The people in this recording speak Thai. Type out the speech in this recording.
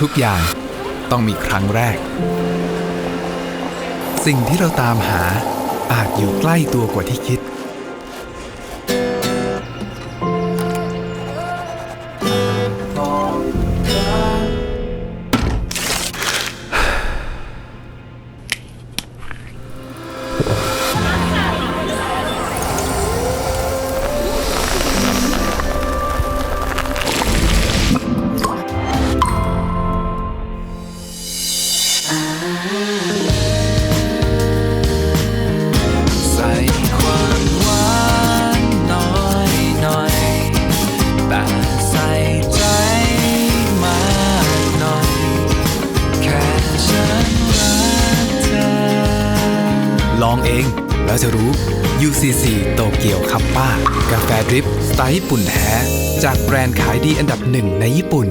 ทุกอย่างต้องมีครั้งแรก สิ่งที่เราตามหาอาจอยู่ใกล้ตัวกว่าที่คิด ใส่ความหวานน้อยหน่อย แต่ใส่ใจมากหน่อย แค่ฉันรักเธอ ลองเองแล้วจะรู้ UCC โตเกียวคัปป้ากาแฟดริป สไตล์ญี่ปุ่นแท้ จากแบรนด์ขายดีอันดับหนึ่งในญี่ปุ่น